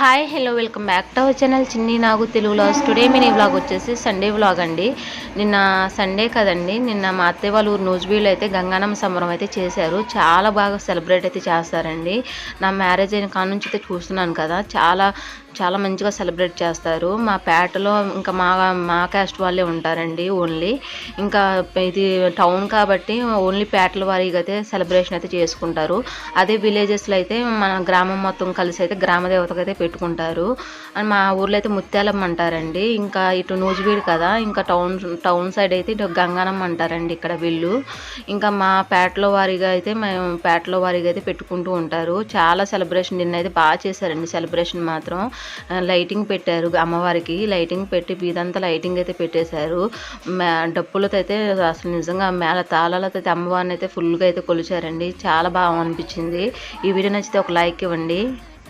Hi hello welcome back to our channel Chinni Nagu తెలుగులో today mini vlog వచ్చేసి Sunday vlog అండి. నిన్న Sunday కదండి నిన్న మా అత్తయ్య వాళ్ళ ఊరు నూజివీళ్ళు అయితే గంగానమ్మ సంబరం అయితే చేశారు. చాలా బాగా సెలబ్రేట్ అయితే చేస్తారండి. నా మ్యారేజ్ అయిన కాడ నుంచి అయితే చూస్తున్నాను కదా చాలా చాలా మంచిగా సెలబ్రేట్ చేస్తారు. మా పేటలో ఇంకా మా మా క్యాస్ట్ వాళ్ళే ఉంటారండి ఓన్లీ ఇంకా ఇది టౌన్ కాబట్టి ఓన్లీ పేటల వారీగా అయితే సెలబ్రేషన్ అయితే చేసుకుంటారు. అదే విలేజెస్లో అయితే మన గ్రామం మొత్తం కలిసి అయితే గ్రామ అయితే పెట్టుకుంటారు. అండ్ మా ఊర్లో అయితే ముత్యాలమ్మ అంటారండి. ఇంకా ఇటు నూజివీడు కదా ఇంకా టౌన్ టౌన్ సైడ్ అయితే ఇటు గంగానమ్మ అంటారండి ఇక్కడ వీళ్ళు. ఇంకా మా పేటలో వారిగా అయితే మేము పేటలో వారిగా అయితే పెట్టుకుంటూ ఉంటారు. చాలా సెలబ్రేషన్ నిన్న అయితే బాగా చేశారండి. సెలబ్రేషన్ మాత్రం లైటింగ్ పెట్టారు అమ్మవారికి. లైటింగ్ పెట్టి వీధంతా లైటింగ్ అయితే పెట్టేశారు. డప్పులతో అయితే అసలు నిజంగా మేళ తాళాలతో అయితే అమ్మవారిని అయితే ఫుల్గా అయితే కొలిచారండి. చాలా బాగా అనిపించింది. ఈ వీడియో నచ్చితే ఒక లైక్ ఇవ్వండి.